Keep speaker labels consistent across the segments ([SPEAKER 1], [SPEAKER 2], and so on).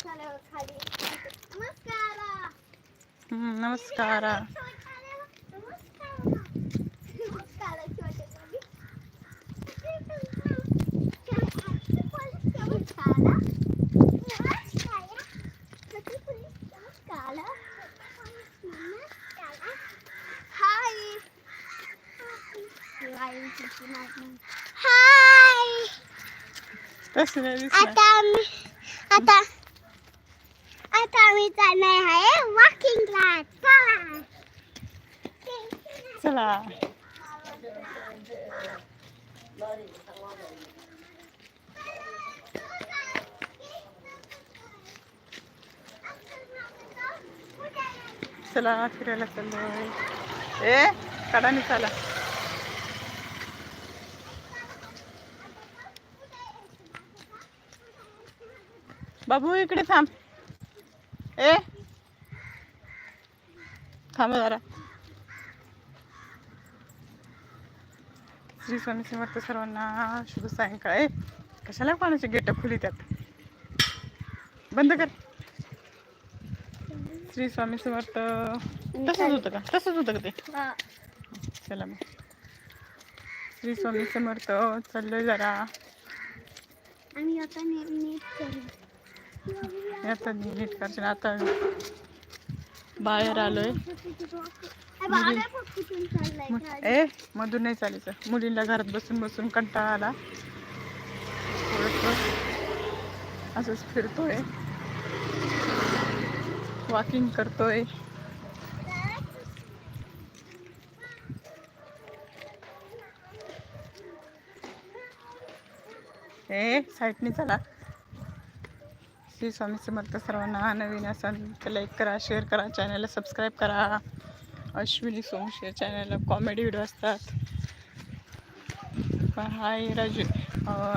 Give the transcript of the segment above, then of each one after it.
[SPEAKER 1] चला खाली नमस्कार
[SPEAKER 2] हम्म, नमस्कार
[SPEAKER 1] नमस्कार छोटे हाय
[SPEAKER 2] तसं नाही दिसणार
[SPEAKER 1] आता आम्ही आता जाणार आहे वॉकिंगला चला.
[SPEAKER 2] चला. चला फिरायला चाललोय. ए कडाने चला. बाबू इकडे थांब. ए? थांब जरा. श्री स्वामी समर्थ सर्वांना शुभ सायंकाळ. ए कशाला कोणाचे गेट खुली त्यात बंद कर. श्री स्वामी समर्थ. तसंच होतं का? तसंच होतं का ते? चला मग. श्री स्वामी समर्थ चाललोय जरा.
[SPEAKER 1] आणि आता
[SPEAKER 2] आता नीट करशील आता बाहेर आलोय. ए मधून नाही चालायचं. मुलींना घरात बसून बसून कंटाळा आला. असंच फिरतोय. वॉकिंग करतोय. ए साईडने चला. श्री स्वामी समर्थ सर्वांना नवीन असाल तर लाईक करा शेअर करा चॅनलला सबस्क्राईब करा. अश्विनी सोमशे चॅनलला कॉमेडी व्हिडिओ असतात. हाय राजू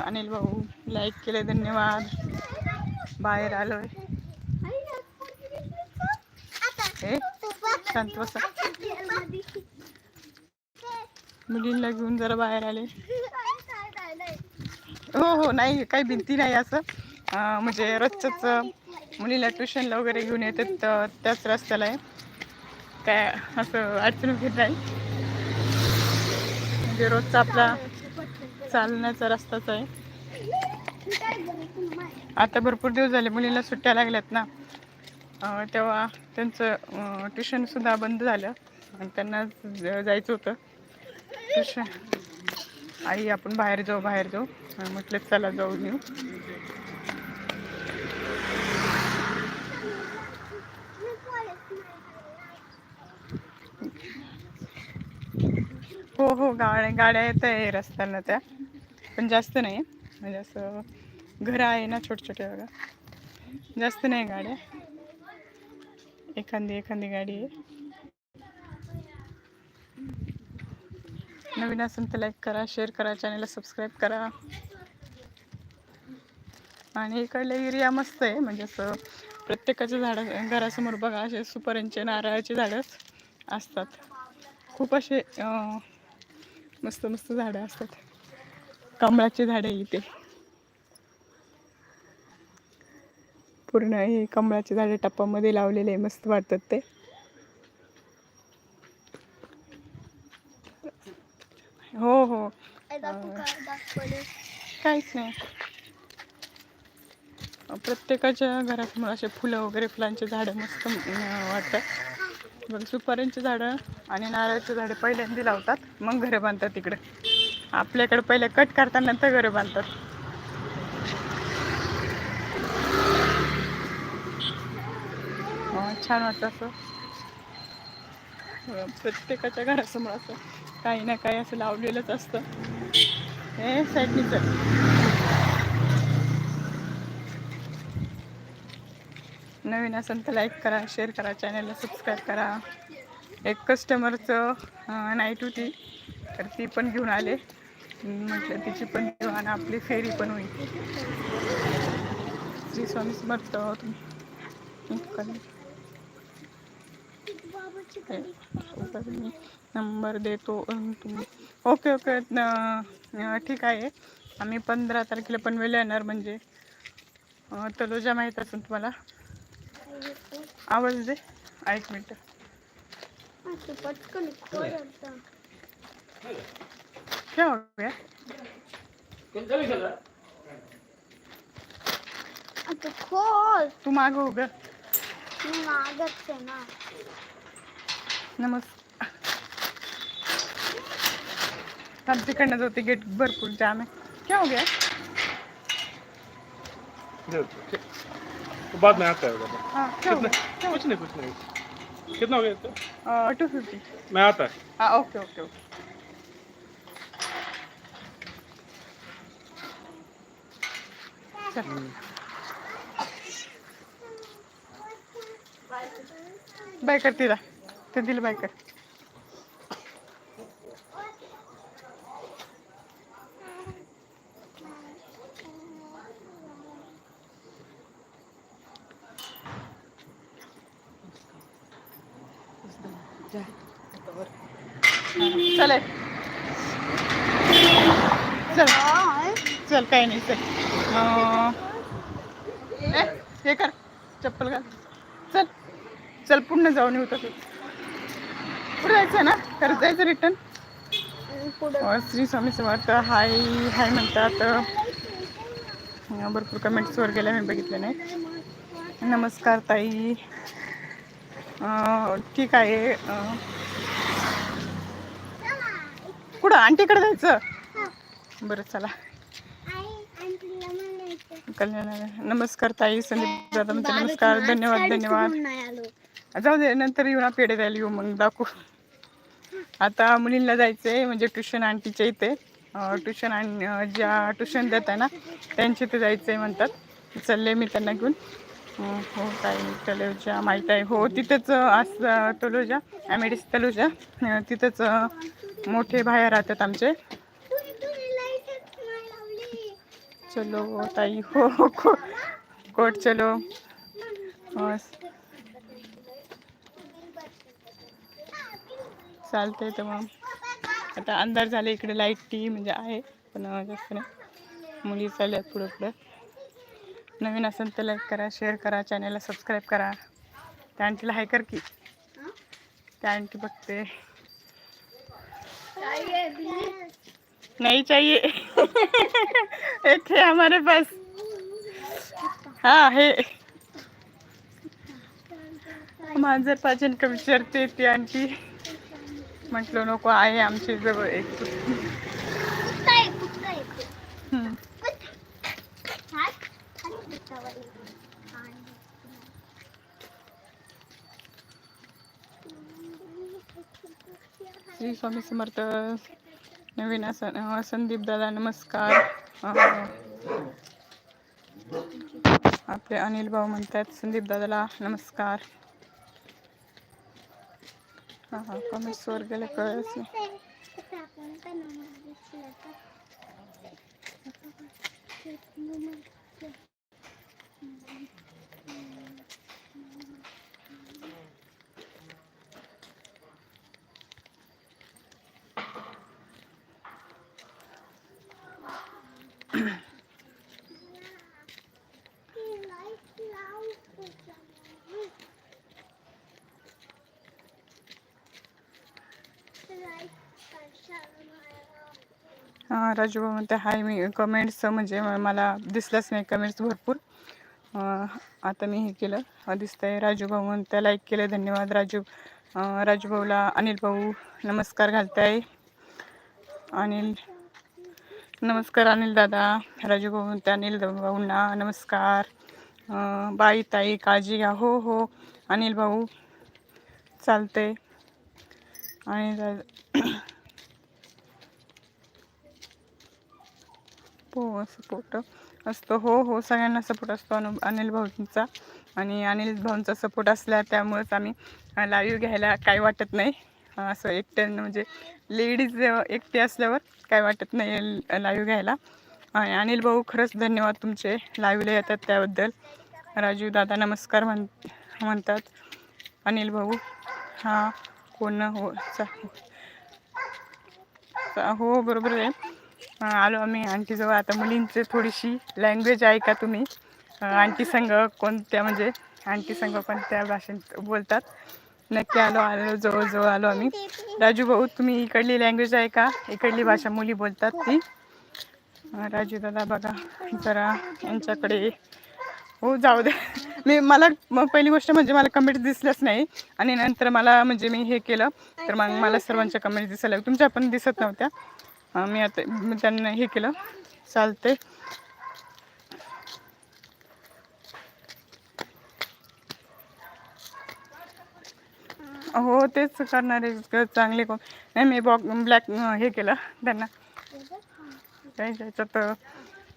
[SPEAKER 2] अनिल भाऊ लाईक केले धन्यवाद. बाहेर आलोय. ए शांत बसा. मुलींना घेऊन जरा बाहेर आले. हो हो नाही काही भिंती नाही असं. म्हणजे रोजचंच मुलीला ट्युशनला वगैरे घेऊन येतात तर त्याच रस्त्याला आहे. काय असं अडचण घेत नाही. म्हणजे रोजचा आपला चालण्याचा रस्ताच आहे. आता भरपूर दिवस झाले मुलीला सुट्ट्या लागल्यात ना. तेव्हा त्यांचं ट्युशनसुद्धा बंद झालं. आणि त्यांना ज- जायचं होतं. ट्युशन. आई आपण बाहेर जाऊ बाहेर जाऊ. म्हटलं चला जाऊ येऊ. हो हो गाड्या गाड्या येत आहे रस्त्याला त्या. पण जास्त नाही म्हणजे असं घरं आहे ना छोटे छोटे बघा. जास्त नाही गाड्या. एखादी एखादी गाडी आहे. नवीन असेल तर लाईक करा शेअर करा चॅनलला सबस्क्राईब करा. आणि इकडले एरिया मस्त आहे. म्हणजे असं प्रत्येकाच्या झाडं घरासमोर बघा असे सुपाऱ्यांचे नारळाचे झाडं असतात. खूप असे मस्त मस्त झाडं असतात. कमळाची झाडं आहे इथे. पूर्ण हे कमळाचे झाडं टप्पामध्ये लावलेले आहे मस्त वाटतात ते. हो हो. काहीच नाही. प्रत्येकाच्या घरासमोर असे फुलं वगैरे फुलांचे झाडं मस्त वाटतात. बघ सुपाऱ्यांची झाडं आणि नारळाची झाडं पहिल्यांदा लावतात. मग घरं बांधतात तिकडं. आपल्याकडे पहिले कट करताना तर घरं बांधतात. हो, छान वाटतं असं. हो, प्रत्येकाच्या घरासमोर असं काही ना काही असं लावलेलंच असतं. हे साईडनी चल नवीन असेल तर लाईक करा शेअर करा चॅनलला सबस्क्राईब करा. एक कस्टमरचं नाईट होती. तर ती पण घेऊन आले. म्हटलं तिची पण देऊ आणि आपली फेरी पण होईल. श्री स्वामी समर्थ तुम्ही. नंबर देतो ओके ओके ठीक आहे. आम्ही पंधरा तारखेला पनवेल येणार म्हणजे. तलोजा माहीत असेल तुम्हाला. आवाज दे. ऐक मिनटं. क्या हो गया?
[SPEAKER 1] असं खोल
[SPEAKER 2] तू मागं उभं
[SPEAKER 1] मी मागच आहे ना।
[SPEAKER 2] नमस्कार हम तिकडनं जाते गेट भरपूर जाम है। क्या हो गया?
[SPEAKER 3] तो बाद में आता है
[SPEAKER 2] हाँ क्या हो
[SPEAKER 3] कितना
[SPEAKER 2] गया?
[SPEAKER 3] कुछ नहीं कुछ नहीं। कितना हो गया तो
[SPEAKER 2] टू फिफ्टी
[SPEAKER 3] मैं आता है।
[SPEAKER 2] हाँ ओके ओके ओके बाय कर तिला. ते दिलं बाय कर. चले. चल. चल काही नाही चल. हे कर चप्पल घाल. चल चल पुन्हा जाऊन येऊ तसं. पुढे जायचं ना? खरंच जायचं रिटर्न श्री स्वामी समर्थ हाय हाय म्हणतात. भरपूर कमेंट्स वर गेल्या मी बघितले नाही. नमस्कार ताई. ठीक आहे. कुठं? आंटीकडे जायचं? बरं चला. कल्याण नमस्कार ताई संदीप दादा म्हणते नमस्कार धन्यवाद धन्यवाद. जाऊ दे नंतर येऊ ना पेढे द्यायला येऊ मग दाखवू. आता मुलींना जायचंय म्हणजे ट्युशन आंटीच्या इथे. ट्युशन आणि ज्या ट्युशन देत आहे ना त्यांच्या इथे जायचंय म्हणतात. चालले मी त्यांना घेऊन. अं, हो ताई तलोजा माहीत आहे. हो तिथंच आज तलोजा ॲमेडिस तलोजा तिथंच मोठे बाहेर राहतात आमचे
[SPEAKER 1] तुम्ही तुम्ही लाईटच नाही लावली
[SPEAKER 2] चलो ताई हो, हो को कोट चलो। हो, चालतंय तर मग. आता अंधार झाले इकडे लाइट टी म्हणजे आहे पण जास्त नाही. मुली चालल्यात पुढं पुढं नवीन असेल तर लाईक करा शेअर करा चॅनलला सबस्क्राईब करा. त्या आंटीला हाय कर की. त्या आंटी बघते. नहीं चाहिए। एक हमारे पास। हाँ हे। माझं पाचन का विचारते ती आंटी। म्हटलं नको आहे आमची जवळ एक. श्री स्वामी समर्थ. नवीन असं संदीप दादा नमस्कार. आपले अनिल भाऊ म्हणतात संदीप दादाला नमस्कार. हा हा कमेंट्स वर गेले कळलंच नाही राजू भाऊ म्हणते हाय मी कमेंट्स म्हणजे मला दिसलंच नाही कमेंट्स भरपूर. आता मी हे केलं दिसतंय. राजू भाऊ म्हणते लाईक केलं धन्यवाद राजू. राजू भाऊला अनिल भाऊ नमस्कार घालताय. अनिल नमस्कार अनिल दादा. राजू भाऊ म्हणते अनिल भाऊंना नमस्कार. बाई ताई काळजी घ्या. हो हो. अनिल भाऊ चालतंय. आणि हो सपोर्ट असतो. हो हो सगळ्यांना सपोर्ट असतो अनु अनिल भाऊंचा आणि अनिल भाऊंचा सपोर्ट असला त्यामुळेच आम्ही लाईव्ह घ्यायला काय वाटत नाही. असं एकट्यानं म्हणजे लेडीज एकटे असल्यावर काय वाटत नाही लाईव्ह घ्यायला. आणि अनिल भाऊ खरंच धन्यवाद तुमचे लाईव्हला येतात त्याबद्दल. राजू दादा नमस्कार म्हण म्हणतात. अनिल भाऊ हां कोण हो? चा हो बरोबर आहे. आलो आम्ही आंटीजवळ. आता मुलींचे थोडीशी लँग्वेज ऐका तुम्ही. आंटी संघ कोणत्या म्हणजे आंटी संघ कोणत्या भाषेत बोलतात? नक्की आलो आलो जवळजवळ आलो आम्ही. राजू भाऊ तुम्ही इकडली लँग्वेज आहे का इकडली भाषा मुली बोलतात ती. राजू दादा बघा जरा यांच्याकडे. हो जाऊ दे मी मला मग पहिली गोष्ट म्हणजे मला कमेंट दिसल्याच नाही. आणि नंतर मला म्हणजे मी हे केलं. तर मग मला सर्वांच्या कमेंट दिसायला तुमच्या पण दिसत नव्हत्या. मी आता मी त्यांना हे केलं. चालते हो तेच करणारे चांगले कोण नाही मी बॉक ब्लॅक हे केलं त्यांना. काही जायचं तर.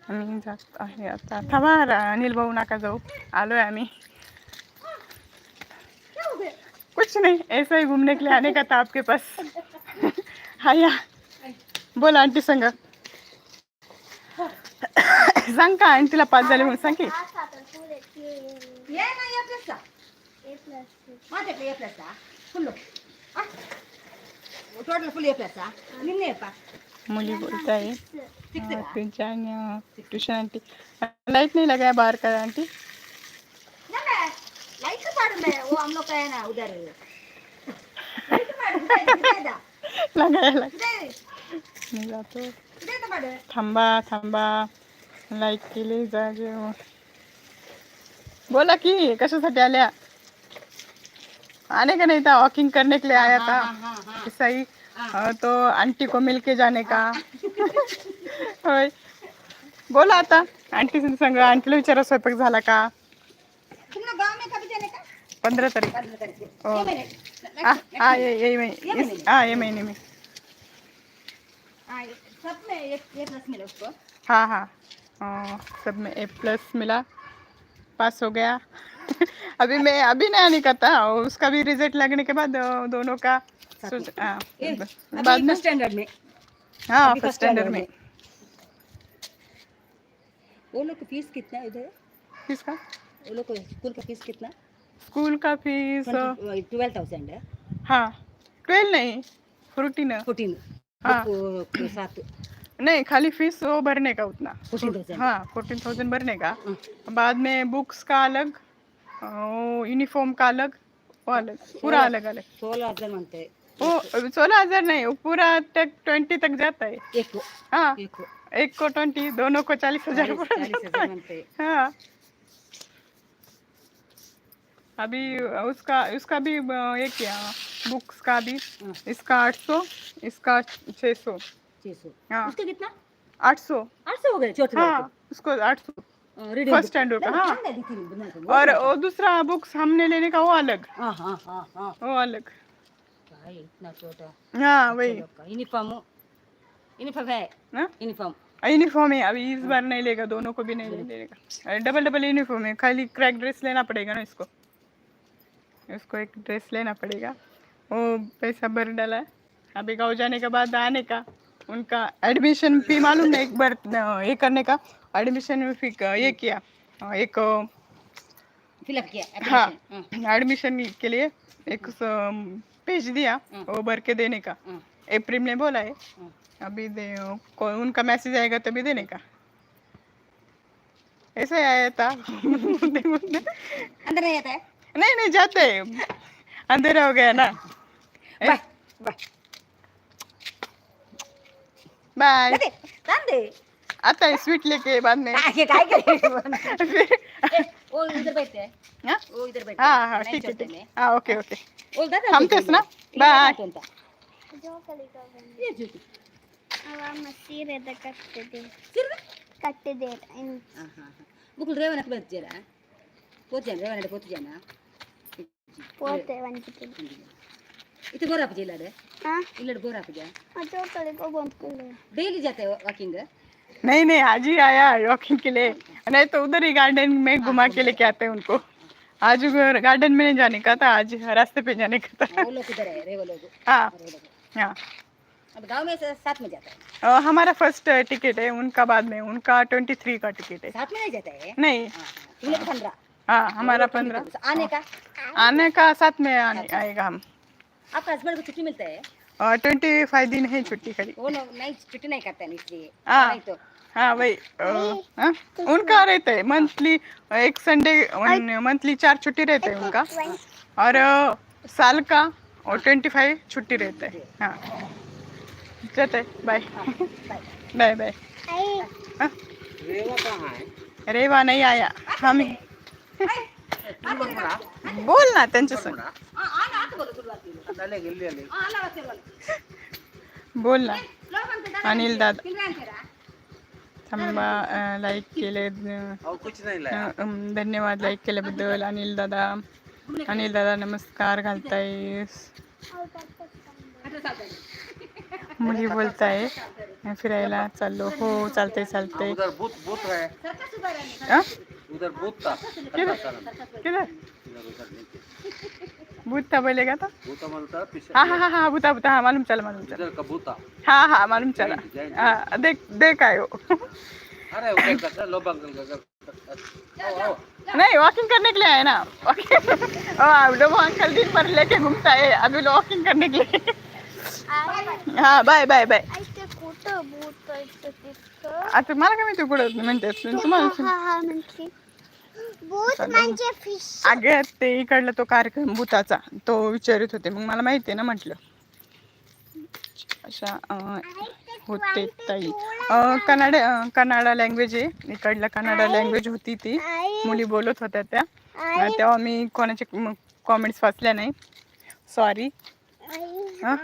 [SPEAKER 2] आम्ही जात आहे आता. थांबा अनिल भाऊ नका जाऊ. आलोय आम्ही. कुछ नहीं. ऐसा ही घूमने के लिए आने का था आपके पास. हा या बोला आंटी संग सांग का आंटीला पाच झाले म्हणून सांग की
[SPEAKER 4] ये ना ये
[SPEAKER 1] प्लसला माझ्याकडे
[SPEAKER 4] ये प्लसला फुल टोटल फुल ये प्लसला निम्मे ये पा
[SPEAKER 2] मुली बोलत आहे त्यांच्या आणि ट्युशन आंटी लाईट नाही लागाय बाहेर काय आंटी
[SPEAKER 4] लाईट का पाडून ओ हम लोग काय ना उधर लागायला
[SPEAKER 2] मी जातो थांबा थांबा. लाईक केली जागे बोला की कशासाठी आल्या? आने का नहीं था वॉकिंग करने के लिए आया था?
[SPEAKER 4] हाँ हाँ
[SPEAKER 2] ही अ, तो आंटी को मिल के जाने का? होय. बोला आता. आंटी संग आंटीला विचारा स्वयंपाक झाला का?
[SPEAKER 4] तुम लोग गांव में कभी जाने का?
[SPEAKER 2] पंधरा तारीख. हाँ हाँ. ये महीने इस- हाँ ये महीने में.
[SPEAKER 4] सब में एक प्लस मिला उसको।
[SPEAKER 2] हाँ हाँ। अ, सब में ए प्लस मिला। पास हो गया। अभी मैं अभी नया नहीं आने का था और उसका भी रिज़ल्ट लगने के बाद दोनों का हाँ, बाद में
[SPEAKER 4] स्टैंडर्ड में।
[SPEAKER 2] हाँ फ़र्स्ट स्टैंडर्ड में।
[SPEAKER 4] वो लोग की फ़ीस कितना है उधर
[SPEAKER 2] किसका
[SPEAKER 4] वो लोग स्कूल का फ़ीस कितना?
[SPEAKER 2] स्कूल का फ़ीस
[SPEAKER 4] ट्वेल्व थाउज़ेंड है।
[SPEAKER 2] हाँ। ट्वेल्व नहीं फोर्टीन
[SPEAKER 4] फोर्टीन
[SPEAKER 2] हाँ।
[SPEAKER 4] सात।
[SPEAKER 2] नहीं खाली फ़ीस वो भरने का उतना।
[SPEAKER 4] फोर्टीन थाउज़ेंड
[SPEAKER 2] हाँ फोर्टीन थाउज़ेंड भरने का। बाद में बुक्स का अलग अ, वो यूनिफॉर्म का अलग वो अलग पूरा अलग अलग।
[SPEAKER 4] सोलह हज़ार मानते हैं।
[SPEAKER 2] वो सोलह हज़ार नहीं वो पूरा तक ट्वेंटी तक जाता है।
[SPEAKER 4] एक को।
[SPEAKER 2] हाँ।
[SPEAKER 4] एक को।
[SPEAKER 2] एक को ट्वेंटी दोनों को चालीस हज़ार
[SPEAKER 4] चालीस
[SPEAKER 2] पूरा
[SPEAKER 4] चालीस हज़ार
[SPEAKER 2] है।
[SPEAKER 4] हैं।
[SPEAKER 2] हाँ। अभी उसका उसका भी अ, ये क्या बुक्स का भी।
[SPEAKER 4] हाँ।
[SPEAKER 2] इसका आठ सौ इसका छः सौ। हाँ।
[SPEAKER 4] उसका कितना?
[SPEAKER 2] आठ सौ।
[SPEAKER 4] आठ सौ हो गए
[SPEAKER 2] हाँ उसको आठ सौ। फ़र्स्ट स्टैंडर्ड का हाँ। और वो दूसरा बुक्स हमने लेने का वो अलग।
[SPEAKER 4] हाँ हाँ हाँ हाँ।
[SPEAKER 2] वो अलग।
[SPEAKER 4] इतना छोटा।
[SPEAKER 2] हाँ वही।
[SPEAKER 4] यूनिफॉर्म यूनिफॉर्म है। यूनिफॉर्म।
[SPEAKER 2] यूनिफॉर्म है। अभी इस बार नहीं लेगा दोनों को भी नहीं लेगा डबल डबल यूनिफॉर्म है। खाली क्रैक ड्रेस लेना पड़ेगा ना इसको। इसको एक ड्रेस लेना पड़ेगा। वो पैसा भर डाला। है अभी गाँव जाने के बाद आने का उनका एडमिशन फ़ी मालूम नहीं एक बार ये करने का। एडमिशन फ़ी का ये किया। एक
[SPEAKER 4] फिलअप किया
[SPEAKER 2] हाँ
[SPEAKER 4] हाँ,
[SPEAKER 2] एडमिशन के लिए एक पेज दिया वो भर के देने का।
[SPEAKER 4] हाँ,
[SPEAKER 2] अप्रैल में बोला है।
[SPEAKER 4] हाँ।
[SPEAKER 2] अभी दे उनका मैसेज आएगा तभी देने का। ऐसा ही आया था।
[SPEAKER 4] अंदर नहीं आता है?
[SPEAKER 2] नहीं नहीं जाते। अंधेरा हो गया ना।
[SPEAKER 4] பாய் பாய்
[SPEAKER 2] बाय आता स्वीट लेके बाद में
[SPEAKER 4] वो इधर बैठते हैं वो इधर बैठते
[SPEAKER 2] हाँ हाँ ठीक है ठीक
[SPEAKER 4] ರೇವನ ಬರ್ತೀರಾ ಪೋತಿಯಾನ ರೇವನ
[SPEAKER 1] ಪೋತಿಯಾನ
[SPEAKER 4] ಇದು ಬೋರಾಪಜಿ ಇಲ್ಲಡ
[SPEAKER 1] ಇಲ್ಲಡ ಬೋರಾಪಜ
[SPEAKER 4] डेली जाते हो वॉकिंग
[SPEAKER 2] नहीं नहीं आज ही आया वॉकिंग के लिए नहीं तो उधर ही गार्डन में घुमा के लेके आते हैं उनको आज गार्डन में नहीं जाने का था आज रास्ते पे जाने का था
[SPEAKER 4] वो लोग इधर है रे वो लोग
[SPEAKER 2] हाँ हाँ
[SPEAKER 4] अब गाँव में साथ में जाता है
[SPEAKER 2] हमारा फ़र्स्ट टिकट है उनका बाद में उनका ट्वेंटी थ्री का टिकट है
[SPEAKER 4] साथ में नहीं जाते है
[SPEAKER 2] नहीं
[SPEAKER 4] पंद्रह
[SPEAKER 2] हाँ हमारा पंद्रह
[SPEAKER 4] आने का
[SPEAKER 2] आने का साथ में आएगा हम
[SPEAKER 4] आपका हस्बैंड को छुट्टी मिलता है?
[SPEAKER 2] ट्वेंटी फाइव दिन है छुट्टी खड़ी
[SPEAKER 4] वो लोग नहीं छुट्टी नहीं करते हैं इसलिए।
[SPEAKER 2] हाँ।
[SPEAKER 4] तो।
[SPEAKER 2] हाँ वही अ, हाँ? उनका रहता है मंथली एक संडे मंथली चार छुट्टी रहते हैं उनका। और साल का और ट्वेंटी फाइव छुट्टी रहता है। हाँ। जाते बाय बाय बाय
[SPEAKER 1] आई
[SPEAKER 2] हाँ? रेवा नहीं आया। हम बोल ना त्यांच्या संग
[SPEAKER 4] बोलू
[SPEAKER 2] ना. अनिल दादा. थांबा लाईक केले धन्यवाद लाईक केल्याबद्दल. अनिल दादा. अनिल दादा नमस्कार
[SPEAKER 4] चालतंय.
[SPEAKER 2] मुली बोलताय. फिरायला चाललो. हो चालतंय चालतंय.
[SPEAKER 5] उधर बूथ था।
[SPEAKER 2] किधर? भूत था। बोलेगा
[SPEAKER 5] था
[SPEAKER 2] हाँ हाँ हाँ हाँ भूता भूता हाँ मालूम चला मालूम चला।
[SPEAKER 5] इधर का
[SPEAKER 2] हाँ हाँ मालूम चला। हाँ देख देख आए हो।
[SPEAKER 5] अरे उधर का लो बंगल का
[SPEAKER 2] नहीं वॉकिंग करने के लिए आए ना। वॉकिंग वो अंकल दिन भर लेके घूमता है अभी वॉकिंग करने के लिए। हाँ। बाय बाय बाय आता मला काय माहिती कुठं म्हणते तुम्हाला
[SPEAKER 1] हा हा म्हणजे फिश
[SPEAKER 2] अगं ते इकडला तो कार्यक्रम भूताचा. तो विचारित होते. मग मला माहिती आहे ना म्हटलं. अशा अं, होते ताई. अं, अं, कन्नडा लँग्वेज आहे. इकडला कन्नडा लँग्वेज होती ती. मुली बोलत होत्या त्या. अं, तेव्हा मी कोणाचे कॉमेंट्स वाचल्या नाही. सॉरी हा?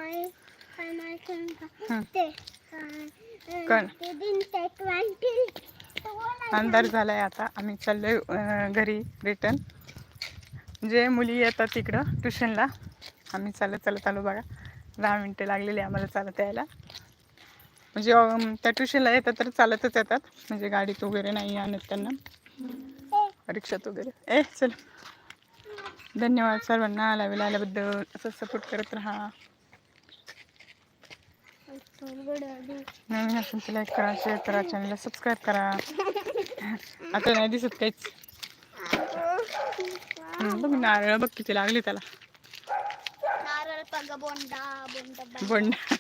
[SPEAKER 2] हं. कण. अंधार झालाय आता. आम्ही चाललोय अं, घरी रिटर्न जे मुली येतात तिकडं ट्युशनला आम्ही चालत चालत आलो बघा. दहा मिनटं लागलेली आम्हाला चालत यायला. म्हणजे त्या ट्युशनला येतात तर चालतच येतात. म्हणजे गाडीत वगैरे नाही आणत त्यांना. रिक्षात वगैरे. ए चल. धन्यवाद सर्वांना. लावेला आल्याबद्दल. असं सपोर्ट करत राहा. नवीन असेल तर लाईक करा शेअर करा चॅनलला सबस्क्राईब करा. आता नाही दिसत काहीच. बघ नारळ बघ किती लागले त्याला. बोंडा.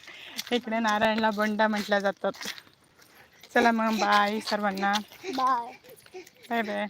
[SPEAKER 2] इकडे नारायणला बोंडा म्हटल्या जातात. चला मग बाय सर्वांना.
[SPEAKER 1] Bye
[SPEAKER 2] bye bye